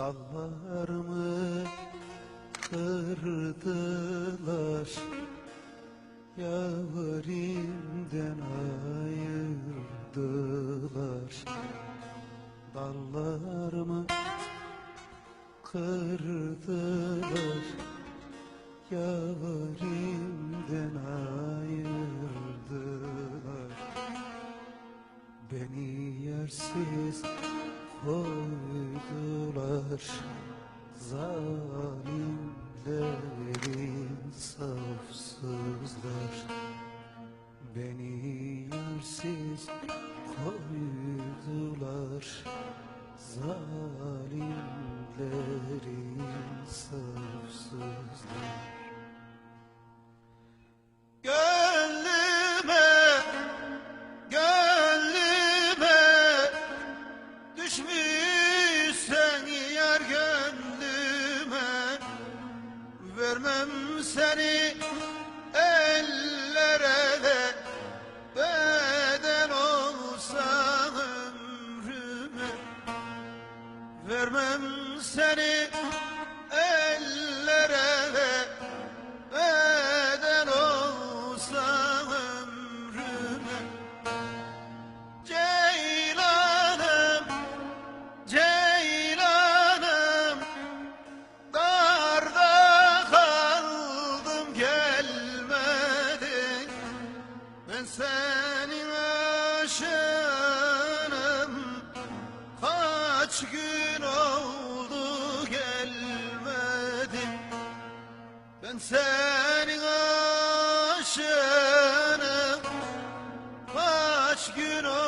Dallarımı kırdılar Yarimden ayırdılar. Dallarımı kırdılar Yarimden koydular Zalimler insafsızlar Beni yersiz koydular Zalimler insafsızlar seni ellere de Bedel olsa ömrüme Vermem seni Ben senin aşığınım. Kaç gün oldu gelmedin Ben senin aşığınım. Kaç gün oldu